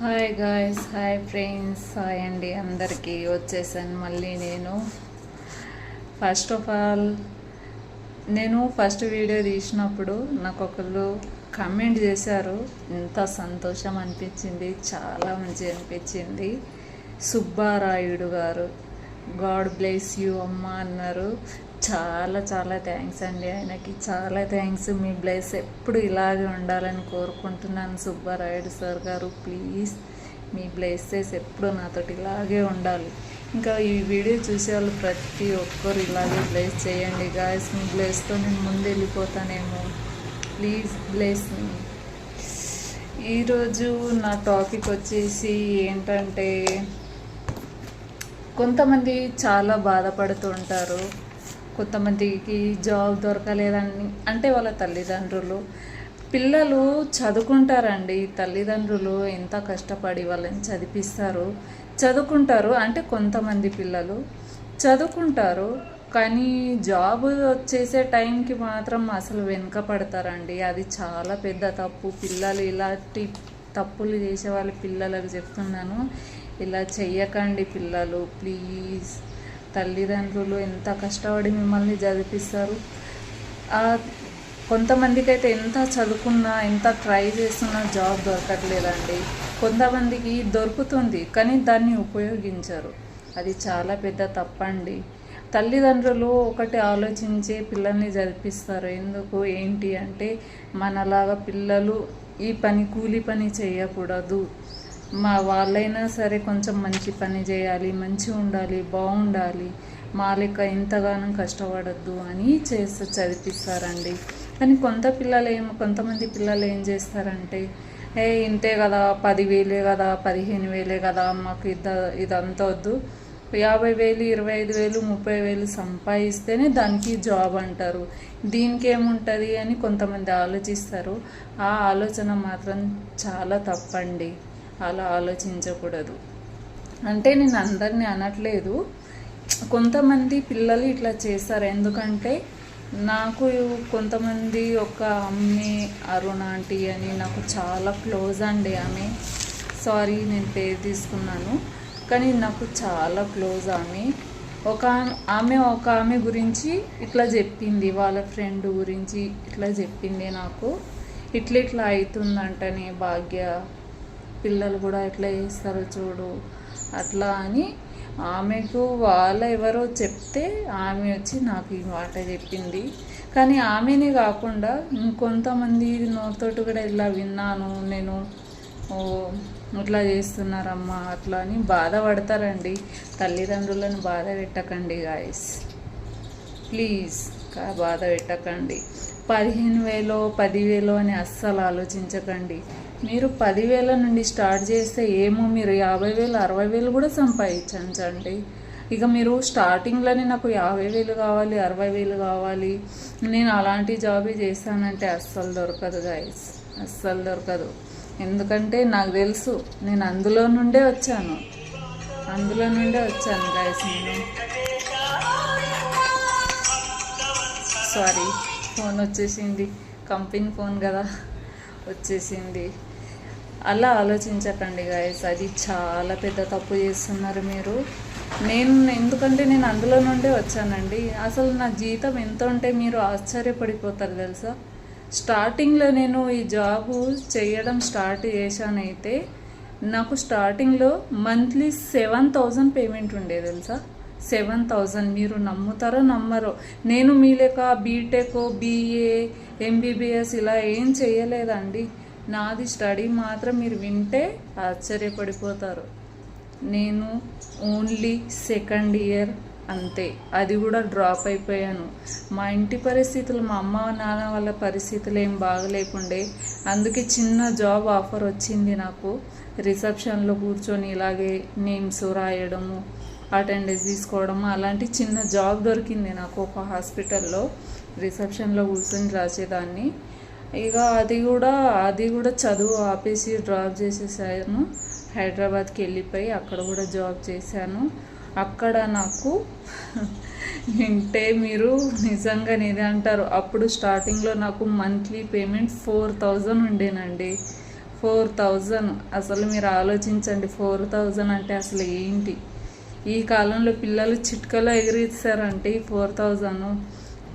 Hi guys hi friends hi అండి అందరికీ. వచ్చేసాను మళ్ళీ నేను. ఫస్ట్ ఆఫ్ ఆల్ నేను ఫస్ట్ వీడియో తీసినప్పుడు నాకు ఒకళ్ళు కమెంట్ చేశారు. ఎంత సంతోషం అనిపించింది చాలా మంచి అనిపించింది. సుబ్బారాయుడు గారు. గాడ్ బ్లెస్ యూ అమ్మ అన్నారు. చాలా చాలా థ్యాంక్స్ అండి ఆయనకి. చాలా థ్యాంక్స్. మీ బ్లెస్ ఎప్పుడు ఇలాగే ఉండాలని కోరుకుంటున్నాను సుబ్బారాయుడు సార్ గారు. ప్లీజ్ మీ బ్లెస్సెస్ ఎప్పుడు నాతోటి ఇలాగే ఉండాలి. ఇంకా ఈ వీడియో చూసే వాళ్ళు ప్రతి ఒక్కరు ఇలాగే బ్లెస్ చేయండి. గాయస్ మీ బ్లెస్తో నేను ముందు వెళ్ళిపోతానేమో. Please bless me. ఈరోజు నా టాపిక్ వచ్చేసి ఏంటంటే కొంతమంది చాలా బాధపడుతూ ఉంటారు. కొంతమందికి జాబ్ దొరకలేదని అంటే వాళ్ళ తల్లిదండ్రులు. పిల్లలు చదువుకుంటారండి. తల్లిదండ్రులు ఎంత కష్టపడి వాళ్ళని చదివిస్తారు. చదువుకుంటారు అంటే కొంతమంది పిల్లలు చదువుకుంటారు. కానీ జాబ్ వచ్చేసే టైంకి మాత్రం అసలు వెనుక పడతారండి అది చాలా పెద్ద తప్పు. పిల్లలు ఇలాంటి తప్పులు చేసే వాళ్ళ పిల్లలకు చెప్తున్నాను. ఇలా చెయ్యకండి పిల్లలు ప్లీజ్. తల్లిదండ్రులు ఎంత కష్టపడి మిమ్మల్ని చదివిస్తారు కొంతమందికి అయితే ఎంత చదువుకున్నా ఎంత ట్రై చేస్తున్నా జాబ్ దొరకట్లేదండి. కొంతమందికి దొరుకుతుంది కానీ దాన్ని ఉపయోగించరు. అది చాలా పెద్ద తప్పండి. తల్లిదండ్రులు ఒకటి ఆలోచించి పిల్లల్ని చదివిస్తారు ఎందుకు? ఏంటి అంటే మనలాగా పిల్లలు ఈ పని కూలి పని చేయకూడదు. మా వాళ్ళైనా సరే కొంచెం మంచి పని చేయాలి మంచిగా ఉండాలి బాగుండాలి. మా లెక్క కష్టపడద్దు అని చేస్తూ చదివిస్తారండి కానీ కొంత పిల్లలు ఏం కొంతమంది పిల్లలు ఏం చేస్తారంటే ఏ ఇంతే కదా పదివేలే కదా పదిహేను వేలే కదా మాకు ఇద ఇదంతా వద్దు. యాభై వేలు ఇరవై ఐదు వేలు ముప్పై వేలు సంపాదిస్తేనే దానికి జాబ్ అంటారు. దీనికి ఏముంటుంది అని కొంతమంది ఆలోచిస్తారు. ఆ ఆలోచన మాత్రం చాలా తప్పండి. అలా ఆలోచించకూడదు. అంటే నేను అందరినీ అనట్లేదు. కొంతమంది పిల్లలు ఇట్లా చేస్తారు. ఎందుకంటే నాకు కొంతమంది ఒక అమ్మే అరుణ ఆంటీ అని నాకు చాలా క్లోజ్ అండి ఆమె. సారీ నేను పేరు తీసుకున్నాను. కానీ నాకు చాలా క్లోజ్ ఆమె. ఒక ఆమె ఒక ఆమె గురించి ఇట్లా చెప్పింది. వాళ్ళ ఫ్రెండ్ గురించి ఇట్లా చెప్పింది నాకు. ఇట్లా ఇట్లా అవుతుందంటనే భాగ్య పిల్లలు కూడా ఎట్లా చేస్తారో చూడు అట్లా అని ఆమెకు వాళ్ళ ఎవరో చెప్తే ఆమె వచ్చి నాకు ఈ మాట చెప్పింది. కానీ ఆమెనే కాకుండా ఇంకొంతమంది నోతోటి కూడా ఇలా విన్నాను నేను ఓ ఇట్లా చేస్తున్నారమ్మా అట్లా అని బాధపడతారండి. తల్లిదండ్రులను బాధ పెట్టకండి గాయస్ ప్లీజ్ బాధ పెట్టకండి. పదిహేను వేలో పదివేలో అని అస్సలు ఆలోచించకండి. మీరు పదివేల నుండి స్టార్ట్ చేస్తే ఏమో మీరు యాభై వేలు అరవై వేలు కూడా సంపాదించండి. ఇక మీరు స్టార్టింగ్లోనే నాకు యాభై వేలు కావాలి అరవై వేలు కావాలి. నేను అలాంటి జాబే చేశానంటే అస్సలు దొరకదు గాయస్ అస్సలు దొరకదు. ఎందుకంటే నాకు తెలుసు నేను అందులో నుండే వచ్చాను. అందులో నుండే వచ్చాను గాయస్ నేను. సారీ ఫోన్ వచ్చేసింది. కంపెనీ ఫోన్ కదా. వచ్చేసింది. అలా ఆలోచించకండి గాయస్ అది చాలా పెద్ద తప్పు చేస్తున్నారు మీరు. నేను ఎందుకంటే నేను అందులో నుండే వచ్చానండి. అసలు నా జీతం ఎంత ఉంటే మీరు ఆశ్చర్యపడిపోతారు తెలుసా? స్టార్టింగ్లో నేను ఈ జాబ్ చేయడం స్టార్ట్ చేశానైతే నాకు స్టార్టింగ్లో మంత్లీ సెవెన్ థౌజండ్ పేమెంట్ ఉండే తెలుసా? సెవెన్ థౌజండ్ మీరు నమ్ముతారో నమ్మరో. నేను మీ లెక్క బీటెక్ బీఏ ఎంబీబీఎస్ ఇలా ఏం చేయలేదండి. నాది స్టడీ మాత్రం మీరు వింటే ఆశ్చర్యపడిపోతారు. నేను ఓన్లీ సెకండ్ ఇయర్ అంతే. అది కూడా డ్రాప్ అయిపోయాను. మా ఇంటి పరిస్థితులు మా అమ్మ నాన్న వాళ్ళ పరిస్థితులు ఏం బాగలేకుండే. అందుకే చిన్న జాబ్ ఆఫర్ వచ్చింది నాకు. రిసెప్షన్లో కూర్చొని ఇలాగే నేమ్స్ రాయడము అటెండెన్స్ తీసుకోవడం అలాంటి చిన్న జాబ్ దొరికింది నాకు ఒక హాస్పిటల్లో. రిసెప్షన్లో కూర్చొని రాసేదాన్ని. ఇక అది కూడా అది కూడా చదువు ఆపేసి డ్రాప్ చేసేసాను. హైదరాబాద్కి వెళ్ళిపోయి అక్కడ కూడా జాబ్ చేశాను. అక్కడ నాకు వింటే మీరు నిజంగా ఇది అంటారు. అప్పుడు స్టార్టింగ్లో నాకు monthly payment four thousand ఉండేనండి. Four thousand. అసలు మీరు ఆలోచించండి ఫోర్ థౌజండ్ అంటే అసలు ఏంటి? ఈ కాలంలో పిల్లలు చిట్కలో ఎగిరిస్తారంటే ఫోర్ థౌజండ్.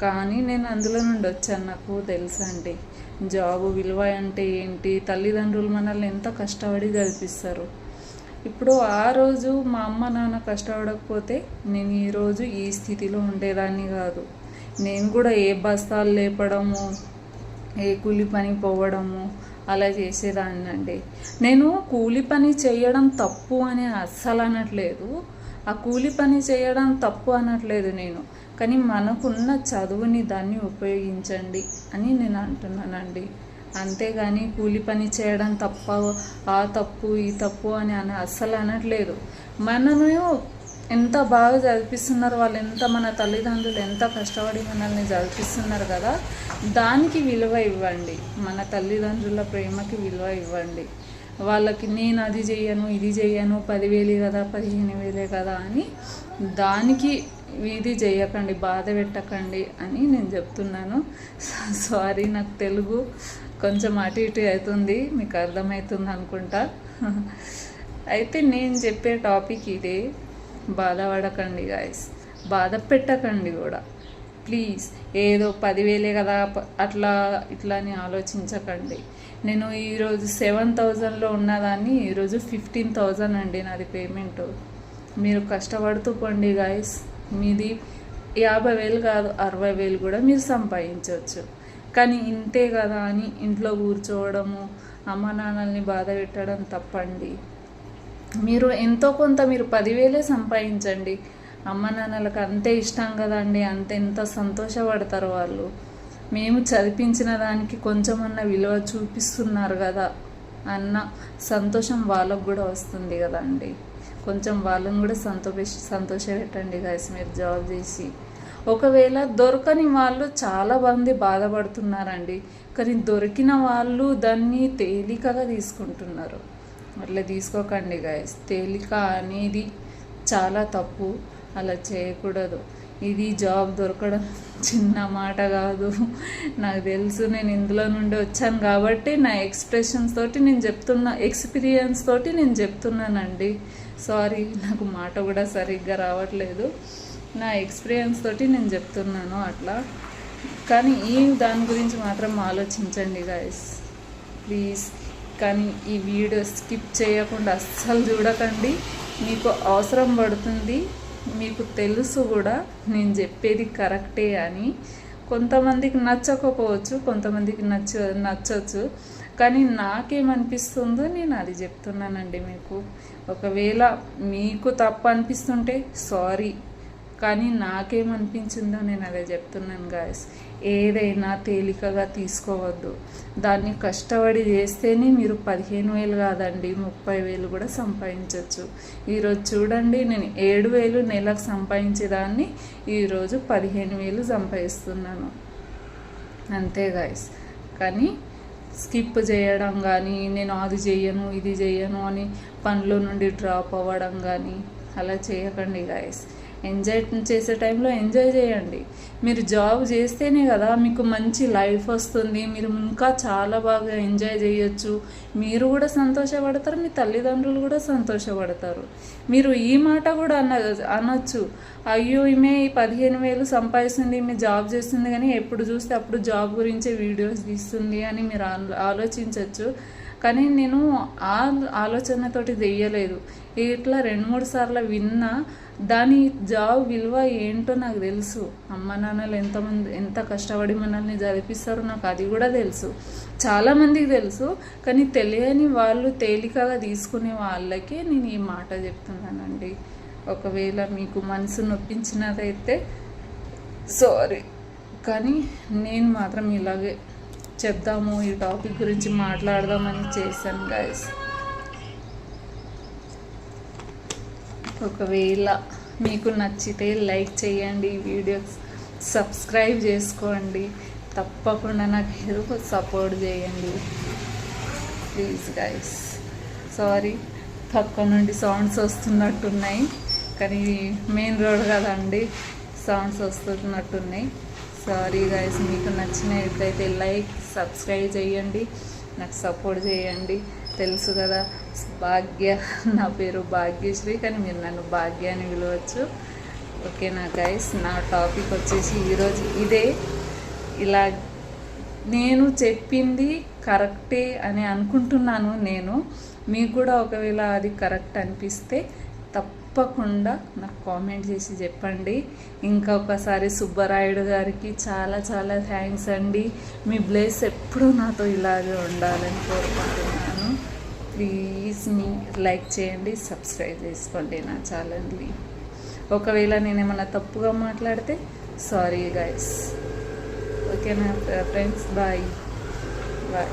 కానీ నేను అందులో నుండి వచ్చాను నాకు తెలుసండి జాబ్ విలువ అంటే ఏంటి? తల్లిదండ్రులు మనల్ని ఎంత కష్టపడి చదివిస్తారు ఇప్పుడు ఆ రోజు మా అమ్మ నాన్న కష్టపడకపోతే నేను ఈరోజు ఈ స్థితిలో ఉండేదాన్ని కాదు. నేను కూడా ఏ బస్తాలు లేపడము ఏ కూలి పని పోవడము అలా చేసేదాన్ని అండి నేను కూలి పని చేయడం తప్పు అని అస్సలు అనట్లేదు. ఆ కూలి పని చేయడం తప్పు అనట్లేదు నేను. కానీ మనకున్న చదువుని దాన్ని ఉపయోగించండి అని నేను అంటున్నానండి. అంతేగాని కూలి పని చేయడం తప్ప ఆ తప్పు ఈ తప్పు అని అని అస్సలు అనట్లేదు. మనము ఎంత బాగా చదివిస్తున్నారు వాళ్ళు ఎంత మన తల్లిదండ్రులు ఎంత కష్టపడి మనల్ని చదివిస్తున్నారు కదా దానికి విలువ ఇవ్వండి. మన తల్లిదండ్రుల ప్రేమకి విలువ ఇవ్వండి. వాళ్ళకి నేను అది చెయ్యను ఇది చేయను పదివేలు కదా పదిహేను వేలే కదా అని దానికి ఇది చేయకండి బాధ పెట్టకండి అని నేను చెప్తున్నాను. సారీ నాకు తెలుగు కొంచెం అటు ఇటు అవుతుంది మీకు అర్థమవుతుంది అనుకుంటా. అయితే నేను చెప్పే టాపిక్ ఇదే బాధపడకండి గాయస్ బాధ పెట్టకండి కూడా. ప్లీజ్ ఏదో పదివేలే కదా అట్లా ఇట్లా అని ఆలోచించకండి. నేను ఈరోజు సెవెన్ థౌజండ్లో ఉన్నదాన్ని ఈరోజు ఫిఫ్టీన్ థౌజండ్ అండి నాది పేమెంట్. మీరు కష్టపడుతూ పండి గాయస్. మీది యాభై వేలు కాదు అరవై వేలు కూడా మీరు సంపాదించవచ్చు. కానీ ఇంతే కదా అని ఇంట్లో కూర్చోవడము అమ్మ నాన్నల్ని బాధ పెట్టడం తప్పండి. మీరు ఎంతో కొంత మీరు పదివేలే సంపాదించండి. అమ్మ నాన్నలకు అంతే ఇష్టం కదండి అంత ఎంత సంతోషపడతారు వాళ్ళు. మేము చదివించిన దానికి కొంచెమన్నా విలువ చూపిస్తున్నారు కదా అన్న సంతోషం వాళ్ళకు కూడా వస్తుంది కదండి. కొంచెం వాళ్ళని కూడా సంతోష సంతోష పెట్టండి గాయస్ మీరు జాబ్ చేసి. ఒకవేళ దొరకని వాళ్ళు చాలా మంది బాధపడుతున్నారండి కానీ దొరికిన వాళ్ళు దాన్ని తేలికగా తీసుకుంటున్నారు. అట్లా తీసుకోకండి గాయస్ తేలిక అనేది చాలా తప్పు. అలా చేయకూడదు. ఇది జాబ్ దొరకడం చిన్న మాట కాదు. నాకు తెలుసు నేను ఇందులో నుండి వచ్చాను కాబట్టి నా ఎక్స్ప్రెషన్స్ తోటి నేను చెప్తున్నా ఎక్స్పీరియన్స్ తోటి నేను చెప్తున్నానండి. సారీ నాకు మాట కూడా సరిగ్గా రావట్లేదు. నా ఎక్స్పీరియన్స్ తోటి నేను చెప్తున్నాను అట్లా. కానీ ఈ దాని గురించి మాత్రం ఆలోచించండి గాయస్ ప్లీజ్ కానీ ఈ వీడియో స్కిప్ చేయకుండా అస్సలు చూడకండి. మీకు అవసరం పడుతుంది. మీకు తెలుసు కూడా నేను చెప్పేది కరెక్టే అని. కొంతమందికి నచ్చకపోవచ్చు కొంతమందికి నచ్చ నచ్చవచ్చు కానీ నాకేమనిపిస్తుందో నేను అది చెప్తున్నానండి మీకు. ఒకవేళ మీకు తప్పు అనిపిస్తుంటే సారీ. కానీ నాకేమనిపించిందో నేను అదే చెప్తున్నాను గాయస్ ఏదైనా తేలికగా తీసుకోవద్దు. దాన్ని కష్టపడి చేస్తేనే మీరు పదిహేను వేలు కాదండి ముప్పై వేలు కూడా సంపాదించవచ్చు ఈరోజు చూడండి నేను ఏడు వేలు నెలకు సంపాదించేదాన్ని ఈరోజు పదిహేను వేలు సంపాదిస్తున్నాను. అంతే గాయస్ కానీ స్కిప్ చేయడం కానీ నేను అది చేయను ఇది చేయను అని పనిలో నుండి డ్రాప్ అవ్వడం కానీ అలా చేయకండి గాయస్ ఎంజాయ్ చేసే టైంలో ఎంజాయ్ చేయండి. మీరు జాబ్ చేస్తేనే కదా మీకు మంచి లైఫ్ వస్తుంది. మీరు ఇంకా చాలా బాగా ఎంజాయ్ చేయొచ్చు. మీరు కూడా సంతోషపడతారు మీ తల్లిదండ్రులు కూడా సంతోషపడతారు. మీరు ఈ మాట కూడా అన అనొచ్చు. అయ్యో ఈమె ఈ పదిహేను వేలు సంపాదిస్తుంది ఈమె జాబ్ చేస్తుంది కానీ ఎప్పుడు చూస్తే అప్పుడు జాబ్ గురించే వీడియోస్ తీస్తుంది అని మీరు ఆలోచించవచ్చు కానీ నేను ఆ ఆలోచనతోటి చెయ్యలేదు. ఇట్లా రెండు మూడు సార్లు విన్నా దాని జాబ్ విలువ ఏంటో నాకు తెలుసు. అమ్మ నాన్నలు ఎంతమంది ఎంత కష్టపడి మనల్ని చదివిస్తారో నాకు అది కూడా తెలుసు. చాలామందికి తెలుసు కానీ తెలియని వాళ్ళు తేలికగా తీసుకునే వాళ్ళకి నేను ఈ మాట చెప్తున్నానండి. ఒకవేళ మీకు మనసు నొప్పించినదైతే సారీ కానీ నేను మాత్రం ఇలాగే చెప్దాము ఈ టాపిక్ గురించి మాట్లాడదామని చేశాను గాయస్ ఒకవేళ మీకు నచ్చితే లైక్ చేయండి వీడియోస్. సబ్స్క్రైబ్ చేసుకోండి. తప్పకుండా నాకు హెల్ప్ సపోర్ట్ చేయండి. ప్లీజ్ గైస్ సారీ పక్క నుండి సౌండ్స్ వస్తున్నట్టున్నాయి. కానీ మెయిన్ రోడ్ కదండి సౌండ్స్ వస్తున్నట్టున్నాయి. సారీ గైస్ మీకు నచ్చినట్లయితే లైక్ సబ్స్క్రైబ్ చేయండి. నాకు సపోర్ట్ చేయండి. తెలుసు కదా భాగ్య నా పేరు భాగ్యశ్రీ కానీ మీరు నన్ను భాగ్య అని పిలవచ్చు. ఓకేనా గైస్ నా టాపిక్ వచ్చేసి ఈరోజు ఇదే. ఇలా నేను చెప్పింది కరెక్టే అని అనుకుంటున్నాను నేను. మీకు కూడా ఒకవేళ అది కరెక్ట్ అనిపిస్తే తప్పకుండా నాకు కామెంట్ చేసి చెప్పండి. ఇంకా ఒకసారి సుబ్బరాయుడు గారికి చాలా చాలా థ్యాంక్స్ అండి. మీ బ్లేస్ ఎప్పుడూ నాతో ఇలాగే ఉండాలని కోరుకుంటున్నాను. ప్లీజ్ మీ లైక్ చేయండి సబ్స్క్రైబ్ చేసుకోండి నా ఛానల్ని. ఒకవేళ నేను ఏమైనా తప్పుగా మాట్లాడితే సారీ గైస్ ఓకేనా ఫ్రెండ్స్ బాయ్. బాయ్.